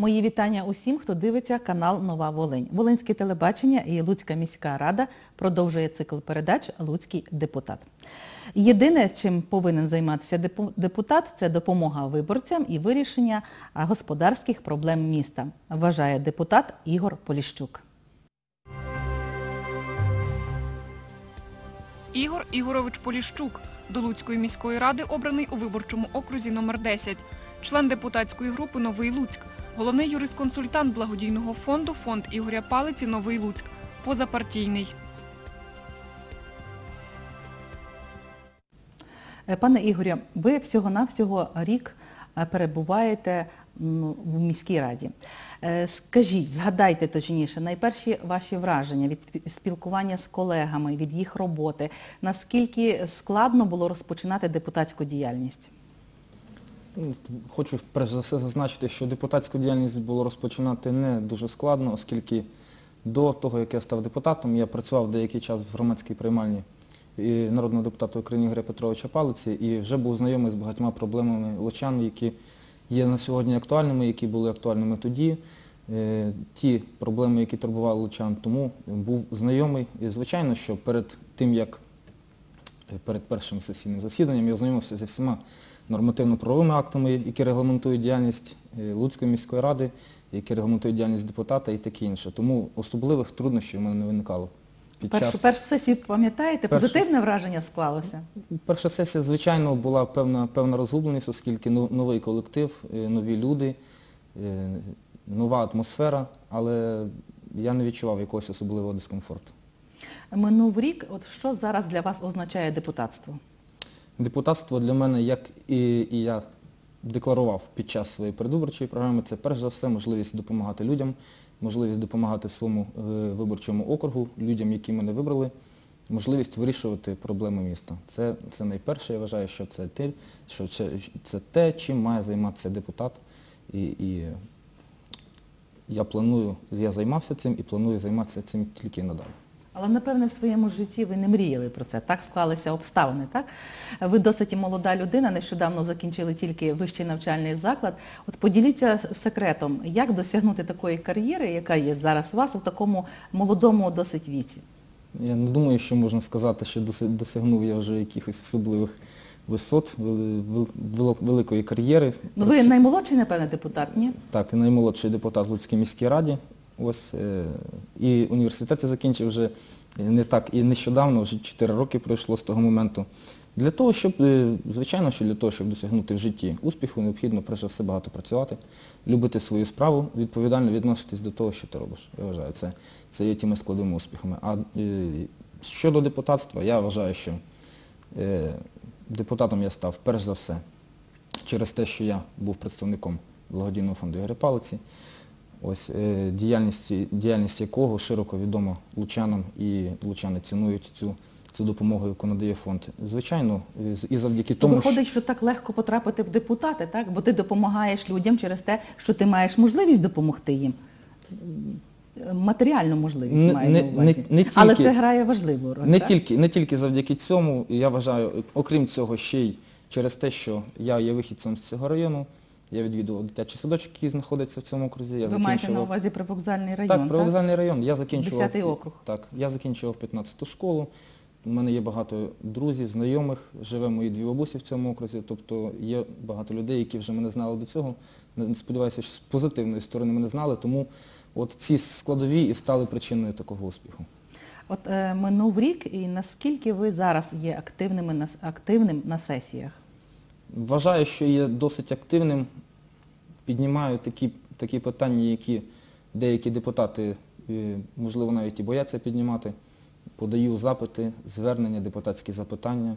Мої вітання усім, хто дивиться канал Нова Волинь. Волинське телебачення і Луцька міська рада продовжує цикл передач Луцький депутат. Єдине, чим повинен займатися депутат, це допомога виборцям і вирішення господарських проблем міста, вважає депутат Ігор Поліщук. Ігор Ігорович Поліщук до Луцької міської ради обраний у виборчому окрузі номер 10 член депутатської групи Новий Луцьк, головний юрисконсультант благодійного фонду Фонд Ігоря Палиці Новий Луцьк, позапартійний. Е, Пане Ігорю, ви всього-навсього рік е, перебуваєте в міській раді. Е, Скажіть, згадайте точніше, найперші ваші враження від спілкування з колегами, від їх роботи. Наскільки складно було розпочинати депутатську діяльність? Ну, Хочу перш за все зазначити, що депутатську діяльність було розпочинати не дуже складно, оскільки до того, як я став депутатом, я працював деякий час в громадській приймальні народного депутата України Ігоря Петровича Палиці і вже був знайомий з багатьма проблемами лучан, які є на сьогодні актуальними, які були актуальними тоді. Е, Ті проблеми, які турбували лучан, тому був знайомий. І звичайно, що перед тим, як Е, перед першим сесійним засіданням я ознайомився зі всіма нормативно-правовими актами, які регламентують діяльність е, Луцької міської ради, які регламентують діяльність депутата і таке інше. Тому особливих труднощів у мене не виникало. Під Першу, час... першу сесію пам'ятаєте? Позитивне враження склалося? Перша сесія, звичайно, була певна, певна розгубленість, оскільки ну- новий колектив, е, нові люди, е, нова атмосфера, але я не відчував якогось особливого дискомфорту. Минув рік, от що зараз для вас означає депутатство? Депутатство для мене, як і, і я декларував під час своєї передвиборчої програми, це перш за все можливість допомагати людям, можливість допомагати своєму е, виборчому округу, людям, які мене вибрали, можливість вирішувати проблеми міста. Це, це найперше, я вважаю, що це те, що це, це те, чим має займатися депутат. І, і я планую, я займався цим і планую займатися цим тільки надалі. Але, напевне, в своєму житті ви не мріяли про це. Так склалися обставини, так? Ви досить молода людина, нещодавно закінчили тільки вищий навчальний заклад. От поділіться секретом, як досягнути такої кар'єри, яка є зараз у вас у такому молодому досить віці. Я не думаю, що можна сказати, що досягнув я вже якихось особливих висот, великої кар'єри. Ну, ви наймолодший, напевне, депутат, ні? Так, наймолодший депутат в Луцькій міській раді. Ось, е, і університет я закінчив вже не так і нещодавно, вже 4 роки пройшло з того моменту. Для того, щоб, е, звичайно, що для того, щоб досягнути в житті успіху, необхідно перш за все багато працювати, любити свою справу, відповідально відноситись до того, що ти робиш. Я вважаю, це, це є тими складовими успіхами. А е, щодо депутатства, я вважаю, що е, депутатом я став перш за все через те, що я був представником благодійного фонду Ігоря Палиці, ось е, діяльність, діяльність якого широко відома лучанам і лучани цінують цю, цю допомогу, яку надає фонд. Звичайно, і завдяки То тому, виходить, що так легко потрапити в депутати, так? Бо ти допомагаєш людям через те, що ти маєш можливість допомогти їм. Матеріальну можливість не- на увазі. не- не Але тільки- це грає важливу роль. Не так? тільки, не тільки завдяки цьому, я вважаю, окрім цього, ще й через те, що я є вихідцем з цього району, я відвідував дитячий садочок, який знаходиться в цьому окрузі. Я Ви маєте на увазі привокзальний район, Так, так? привокзальний район. Я закінчував 10-й округ. Так, я закінчував 15-ту школу. У мене є багато друзів, знайомих, живе мої дві бабусі в цьому окрузі. Тобто є багато людей, які вже мене знали до цього. Сподіваюся, що з позитивної сторони мене знали, тому от ці складові і стали причиною такого успіху. От е, минув рік, і наскільки ви зараз є активними на, активним на сесіях? Вважаю, що є досить активним. Піднімаю такі, такі питання, які деякі депутати, е, можливо, навіть і бояться піднімати. Подаю запити, звернення, депутатські запитання.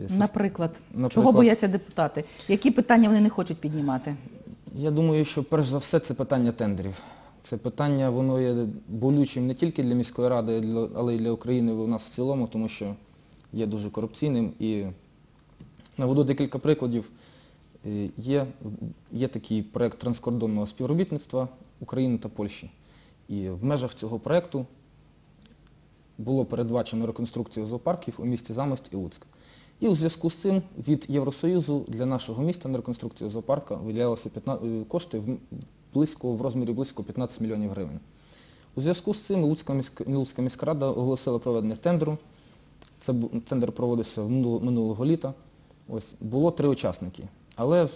Е, сис- Наприклад, чого бояться депутати? Які питання вони не хочуть піднімати? Я думаю, що перш за все це питання тендерів. Це питання, воно є болючим не тільки для міської ради, але й для України у нас в цілому, тому що є дуже корупційним. І наведу декілька прикладів. Е, Є, є такий проєкт транскордонного співробітництва України та Польщі. І в межах цього проєкту було передбачено реконструкцію зоопарків у місті Замость і Луцьк. І у зв'язку з цим від Євросоюзу для нашого міста на реконструкцію зоопарка виділялися 15 е, кошти в близько, в розмірі близько 15 мільйонів гривень. У зв'язку з цим Луцька міська, Луцька міська оголосила проведення тендеру. Це тендер проводився минулого літа. Ось, було три учасники. Але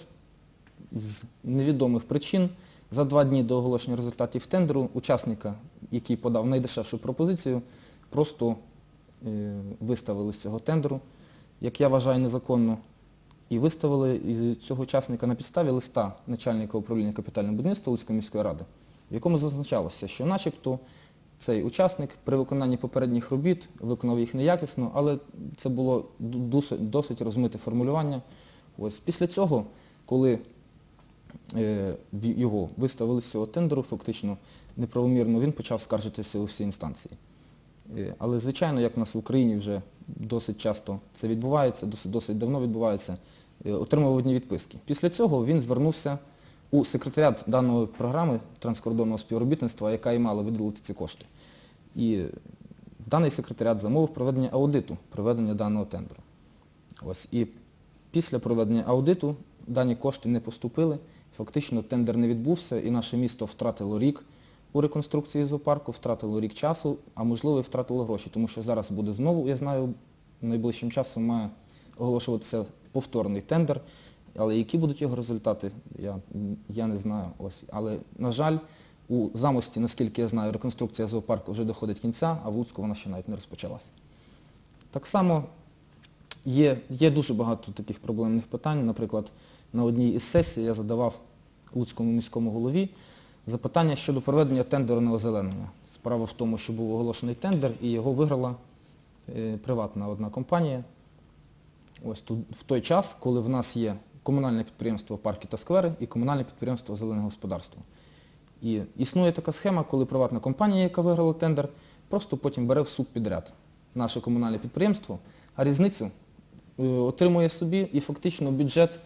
з невідомих причин за два дні до оголошення результатів тендеру учасника, який подав найдешевшу пропозицію, просто е, виставили з цього тендеру, як я вважаю, незаконно. І виставили із цього учасника на підставі листа начальника управління капітального будівництва Луцької міської ради, в якому зазначалося, що начебто цей учасник при виконанні попередніх робіт виконав їх неякісно, але це було досить, розмите формулювання. Ось після цього, коли е, його виставили з цього тендеру, фактично неправомірно, він почав скаржитися у всі інстанції. Е, Але, звичайно, як в нас в Україні вже досить часто це відбувається, досить, досить давно відбувається, е, отримав одні відписки. Після цього він звернувся у секретаріат даної програми транскордонного співробітництва, яка і мала виділити ці кошти. І даний секретаріат замовив проведення аудиту, проведення даного тендеру. Ось. І після проведення аудиту дані кошти не поступили, фактично тендер не відбувся, і наше місто втратило рік у реконструкції зоопарку, втратило рік часу, а можливо і втратило гроші, тому що зараз буде знову, я знаю, найближчим часом має оголошуватися повторний тендер, але які будуть його результати, я, я не знаю. Ось. Але, на жаль, у замості, наскільки я знаю, реконструкція зоопарку вже доходить кінця, а в Луцьку вона ще навіть не розпочалася. Так само Є, є дуже багато таких проблемних питань. Наприклад, на одній із сесій я задавав Луцькому міському голові запитання щодо проведення тендеру на озеленення. Справа в тому, що був оголошений тендер і його виграла е, приватна одна компанія. Ось тут, в той час, коли в нас є комунальне підприємство Парки та сквери і комунальне підприємство Зелене господарство. І існує така схема, коли приватна компанія, яка виграла тендер, просто потім бере в суд підряд наше комунальне підприємство, а різницю е, отримує собі і фактично бюджет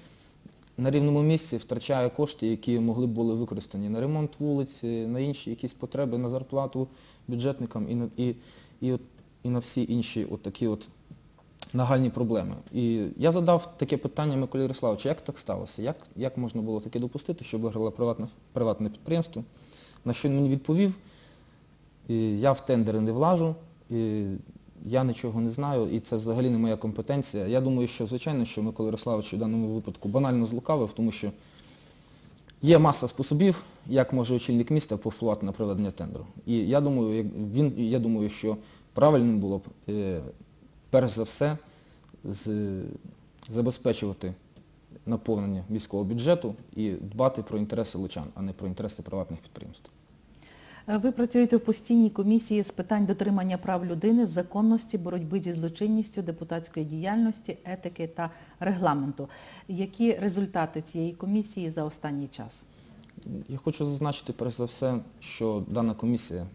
на рівному місці втрачає кошти, які могли б були використані на ремонт вулиць, е, на інші якісь потреби, на зарплату бюджетникам і на, і, і, і на всі інші от такі от нагальні проблеми. І я задав таке питання Миколі Ярославовичу, як так сталося? Як, як можна було таке допустити, щоб виграло приватне, приватне підприємство? На що він мені відповів, і я в тендери не влажу, і я нічого не знаю, і це взагалі не моя компетенція. Я думаю, що, звичайно, що Микола Ярославович у даному випадку банально злукавив, тому що є маса способів, як може очільник міста повпливати на проведення тендеру. І я думаю, він, я думаю, що правильним було б, е, перш за все, забезпечувати наповнення міського бюджету і дбати про інтереси лучан, а не про інтереси приватних підприємств. Е, Ви працюєте в постійній комісії з питань дотримання прав людини, законності, боротьби зі злочинністю, депутатської діяльності, етики та регламенту. Які результати цієї комісії за останній час? Я хочу зазначити, перш за все, що дана комісія,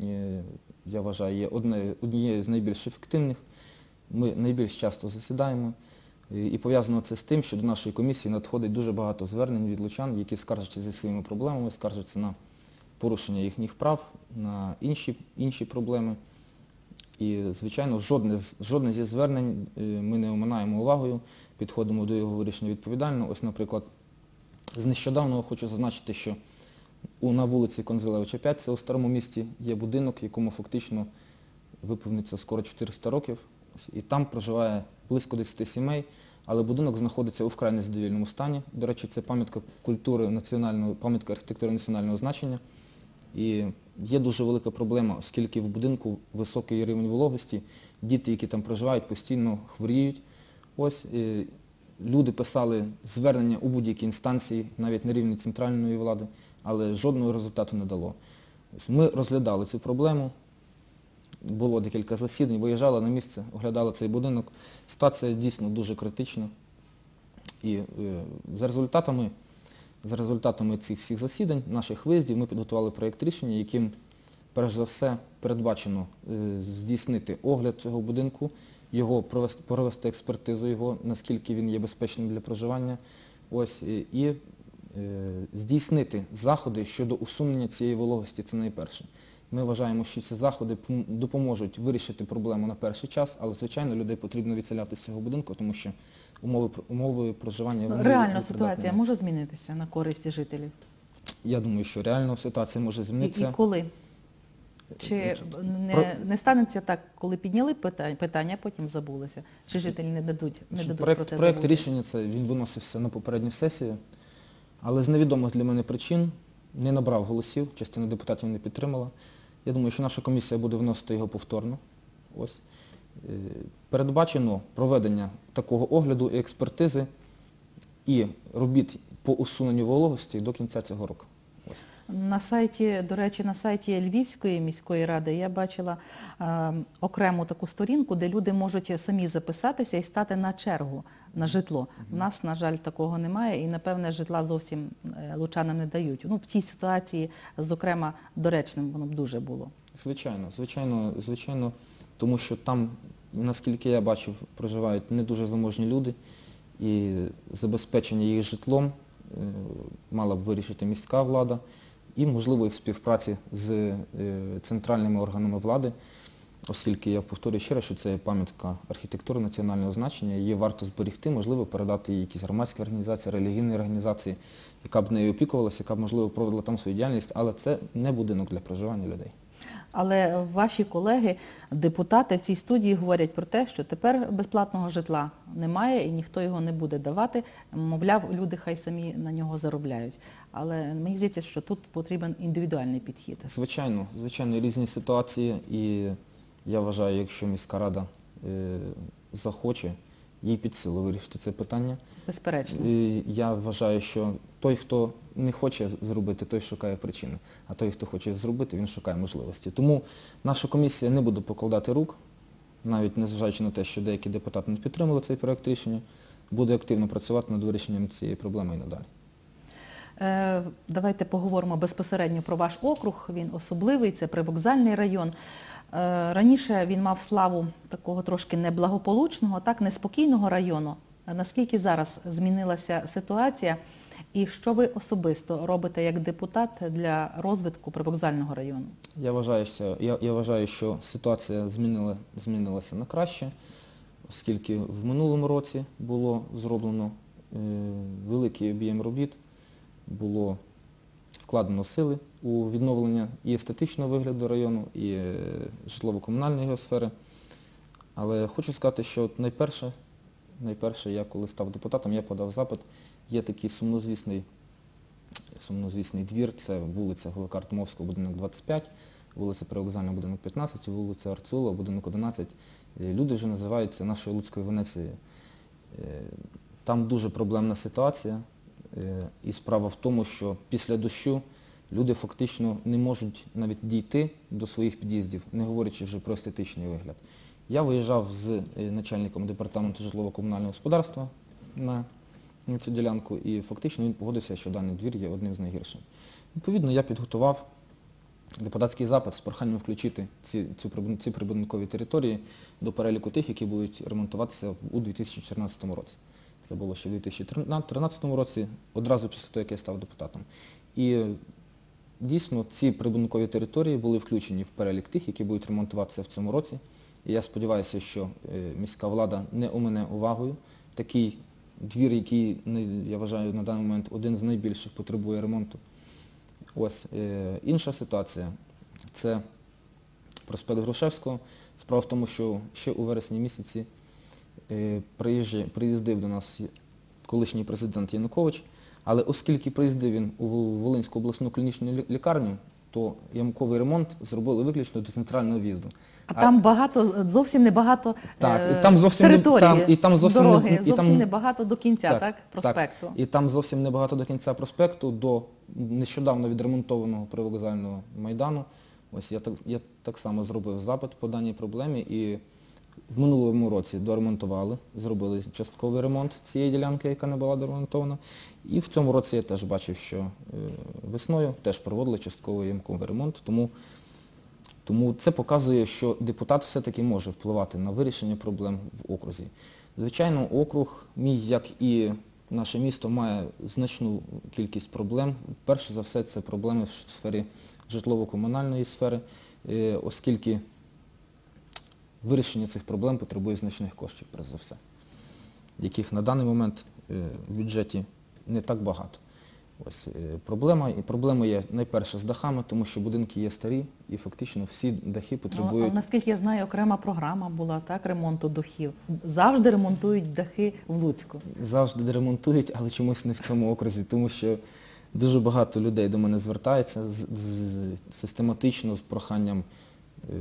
е, я вважаю, є однією з найбільш ефективних. Ми найбільш часто засідаємо. І пов'язано це з тим, що до нашої комісії надходить дуже багато звернень від лучан, які скаржаться зі своїми проблемами, скаржаться на порушення їхніх прав, на інші, інші проблеми. І, звичайно, жодне, жодне зі звернень е, ми не оминаємо увагою, підходимо до його вирішення відповідально. Ось, наприклад, з нещодавнього хочу зазначити, що на вулиці Конзилевича 5, це у старому місті, є будинок, якому фактично виповниться скоро 400 років. І там проживає близько 10 сімей, але будинок знаходиться у вкрай незадовільному стані. До речі, це пам'ятка культури національної, пам'ятка архітектури національного значення. І є дуже велика проблема, оскільки в будинку високий рівень вологості, діти, які там проживають, постійно хворіють. Ось е, люди писали звернення у будь-які інстанції, навіть на рівні центральної влади, але жодного результату не дало. Ми розглядали цю проблему, було декілька засідань, виїжджали на місце, оглядали цей будинок. Ситуація дійсно дуже критична. І е, за результатами, за результатами цих всіх засідань, наших виїздів, ми підготували проєкт рішення, яким, перш за все, передбачено е, здійснити огляд цього будинку, його провести, провести експертизу його, наскільки він є безпечним для проживання. Ось, і, і е, здійснити заходи щодо усунення цієї вологості, це найперше. Ми вважаємо, що ці заходи допоможуть вирішити проблему на перший час, але, звичайно, людей потрібно відселяти з цього будинку, тому що умови, умови проживання вони Реальна ситуація може змінитися на користь жителів? Я думаю, що реально ситуація може змінитися. і коли? Чи не, не станеться так, коли підняли питання, питання, а потім забулися? Чи жителі не дадуть, не дадуть про це забути? рішення це він виносився на попередню сесію, але з невідомих для мене причин не набрав голосів, частина депутатів не підтримала. Я думаю, що наша комісія буде вносити його повторно. Е, Передбачено проведення такого огляду і експертизи і робіт по усуненню вологості до кінця цього року. На сайті, до речі, на сайті Львівської міської ради я бачила е, окрему таку сторінку, де люди можуть самі записатися і стати на чергу на житло. У нас, на жаль, такого немає і, напевне, житла зовсім е, лучанам не дають. Ну, в тій ситуації, зокрема, доречним воно б дуже було. Звичайно, звичайно, звичайно, тому що там, наскільки я бачив, проживають не дуже заможні люди, і забезпечення їх житлом е, мала б вирішити міська влада, і, можливо, і в співпраці з е, центральними органами влади, оскільки я повторюю ще раз, що це пам'ятка архітектури національного значення, її варто зберігти, можливо, передати їй якісь громадські організації, релігійні організації, яка б нею опікувалася, яка б, можливо, проводила там свою діяльність, але це не будинок для проживання людей. Але ваші колеги, депутати в цій студії говорять про те, що тепер безплатного житла немає і ніхто його не буде давати. Мовляв, люди хай самі на нього заробляють. Але мені здається, що тут потрібен індивідуальний підхід. Звичайно, звичайно, різні ситуації, і я вважаю, якщо міська рада е, захоче, їй під силу вирішити це питання. Безперечно. І я вважаю, що той, хто не хоче зробити, той шукає причини, а той, хто хоче зробити, він шукає можливості. Тому наша комісія не буде покладати рук, навіть незважаючи на те, що деякі депутати не підтримали цей проєкт рішення, буде активно працювати над вирішенням цієї проблеми і надалі. Е, Давайте поговоримо безпосередньо про ваш округ. Він особливий, це привокзальний район. Е, Раніше він мав славу такого трошки неблагополучного, так, неспокійного району. Наскільки зараз змінилася ситуація і що ви особисто робите як депутат для розвитку привокзального району? Я вважаю, що, я, я вважаю, що ситуація змінила, змінилася на краще, оскільки в минулому році було зроблено е, великий об'єм робіт, було вкладено сили у відновлення і естетичного вигляду району, і е, житлово-комунальної його сфери. Але хочу сказати, що найперше, найперше, я коли став депутатом, я подав запит, є такий сумнозвісний сумнозвісний двір, це вулиця Голокартмовського, будинок 25, вулиця Привокзальна, будинок 15, вулиця Арцула, будинок 11. Е, Люди вже називаються нашою Луцькою Венецією. Е, Там дуже проблемна ситуація. Е, І справа в тому, що після дощу люди фактично не можуть навіть дійти до своїх під'їздів, не говорячи вже про естетичний вигляд. Я виїжджав з е, начальником департаменту житлово-комунального господарства на цю ділянку, і фактично він погодився, що даний двір є одним з найгірших. Відповідно, я підготував депутатський запит з проханням включити ці, ці прибудинкові території до переліку тих, які будуть ремонтуватися у 2014 році. Це було ще в 2013 році, одразу після того, як я став депутатом. І дійсно ці прибудинкові території були включені в перелік тих, які будуть ремонтуватися в цьому році. І я сподіваюся, що е, міська влада не омине увагою такий двір, який, я вважаю, на даний момент один з найбільших потребує ремонту. Ось е, інша ситуація це проспект Грушевського. Справа в тому, що ще у вересні місяці приїздив до нас колишній президент Янукович, але оскільки приїздив він у Волинську обласну клінічну лікарню, то ямковий ремонт зробили виключно до центрального в'їзду. А там багато, зовсім небагато Так, е, і там зовсім території, там- і там зовсім не- там- небагато до кінця, так, проспекту. І там зовсім небагато до кінця проспекту, до нещодавно відремонтованого привокзального майдану. Ось я так, я так само зробив запит по даній проблемі і в минулому році доремонтували, зробили частковий ремонт цієї ділянки, яка не була доремонтована. І в цьому році я теж бачив, що е, весною теж проводили частковий ямковий ремонт, тому тому це показує, що депутат все-таки може впливати на вирішення проблем в окрузі. Звичайно, округ мій, як і наше місто, має значну кількість проблем. Перше за все, це проблеми в сфері житлово-комунальної сфери, е, оскільки вирішення цих проблем потребує значних коштів, перш за все, яких на даний момент е, в бюджеті не так багато. Ось е, проблема, і проблема є найперше з дахами, тому що будинки є старі і фактично всі дахи Ну, потребують. наскільки я знаю, окрема програма була так ремонту дахів. Завжди ремонтують дахи в Луцьку. завжди ремонтують, але чомусь не в цьому окрузі, тому що дуже багато людей до мене звертаються з, з- систематично з проханням е,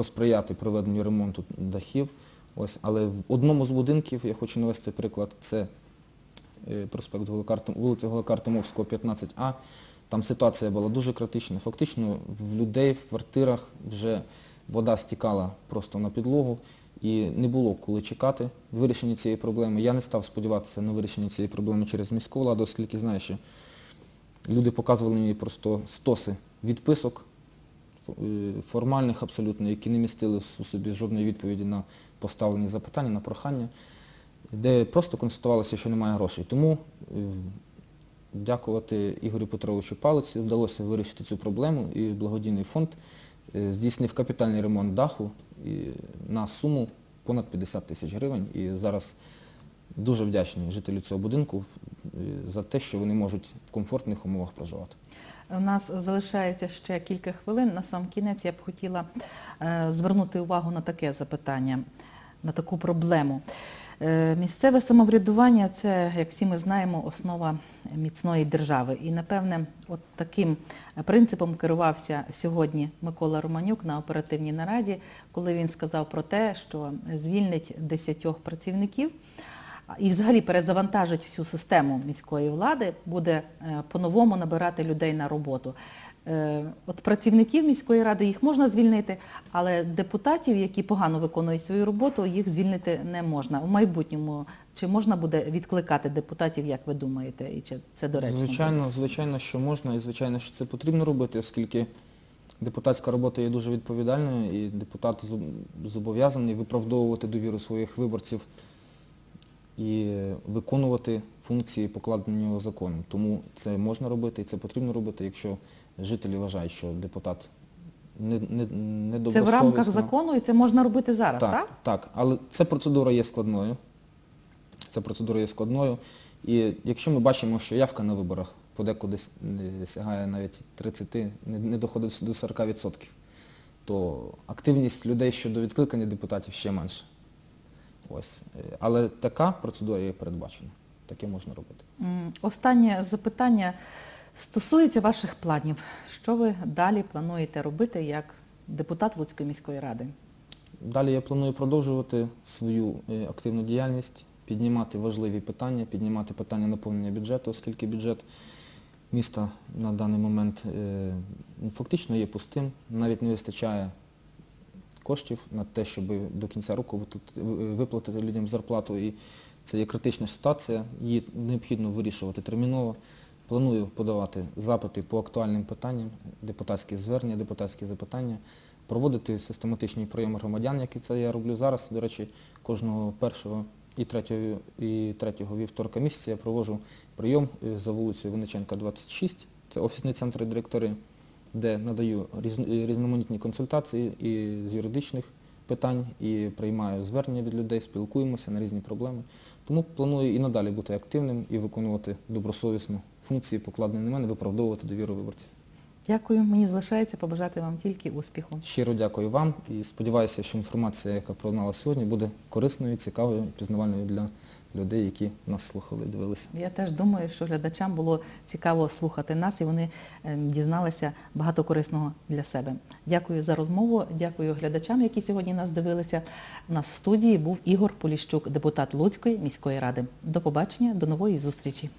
посприяти проведенню ремонту дахів. Ось, але в одному з будинків, я хочу навести приклад, це е, проспект вулиця Голокартимовського, 15А. Там ситуація була дуже критична. Фактично в людей в квартирах вже вода стікала просто на підлогу і не було коли чекати вирішення цієї проблеми. Я не став сподіватися на вирішення цієї проблеми через міську владу, оскільки знаю, що люди показували мені просто стоси відписок формальних абсолютно, які не містили в собі жодної відповіді на поставлені запитання, на прохання, де просто констатувалося, що немає грошей. Тому е, дякувати Ігорю Петровичу Палиці вдалося вирішити цю проблему і благодійний фонд е, здійснив капітальний ремонт даху на суму понад 50 тисяч гривень. І зараз дуже вдячні жителю цього будинку е, за те, що вони можуть в комфортних умовах проживати. У нас залишається ще кілька хвилин. На сам кінець я б хотіла е, звернути увагу на таке запитання, на таку проблему. Е, Місцеве самоврядування це, як всі ми знаємо, основа міцної держави. І, напевне, от таким принципом керувався сьогодні Микола Романюк на оперативній нараді, коли він сказав про те, що звільнить 10 працівників і взагалі перезавантажить всю систему міської влади, буде е, по-новому набирати людей на роботу. Е, От працівників міської ради їх можна звільнити, але депутатів, які погано виконують свою роботу, їх звільнити не можна. У майбутньому чи можна буде відкликати депутатів, як ви думаєте, і чи це доречно? Звичайно, звичайно, що можна, і звичайно, що це потрібно робити, оскільки депутатська робота є дуже відповідальною, і депутат зобов'язаний виправдовувати довіру своїх виборців і виконувати функції, покладені законом. Тому це можна робити і це потрібно робити, якщо жителі вважають, що депутат не, не, не Це в рамках закону і це можна робити зараз, так? так, так, але ця процедура є складною. Ця процедура є складною. І якщо ми бачимо, що явка на виборах подекуди сягає навіть 30, не, не доходить до 40%, то активність людей щодо відкликання депутатів ще менша. Ось. Е, Але така процедура є передбачена. Таке можна робити. Останнє запитання стосується ваших планів. Що ви далі плануєте робити як депутат Луцької міської ради? Далі я планую продовжувати свою е, активну діяльність, піднімати важливі питання, піднімати питання наповнення бюджету, оскільки бюджет міста на даний момент е, ну, фактично є пустим, навіть не вистачає коштів на те, щоб до кінця року виплатити- людям зарплату. І це є критична ситуація, її необхідно вирішувати терміново. Планую подавати запити по актуальним питанням, депутатські звернення, депутатські запитання, проводити систематичний прийом громадян, який це я роблю зараз. До речі, кожного першого і третього, і третього вівторка місяця я проводжу прийом е, за вулицею Винниченка, 26. Це офісний центр директори, де надаю е, різноманітні консультації і з юридичних питань, і приймаю звернення від людей, спілкуємося на різні проблеми. Тому планую і надалі бути активним і виконувати добросовісно функції, покладені на мене, виправдовувати довіру виборців. Дякую. Мені залишається побажати вам тільки успіху. Щиро дякую вам і сподіваюся, що інформація, яка пролунала сьогодні, буде корисною, цікавою, пізнавальною для людей, які нас слухали, дивилися. Я теж думаю, що глядачам було цікаво слухати нас і вони ем, дізналися багато корисного для себе. Дякую за розмову, дякую глядачам, які сьогодні нас дивилися. У нас в студії був Ігор Поліщук, депутат Луцької міської ради. До побачення, до нової зустрічі.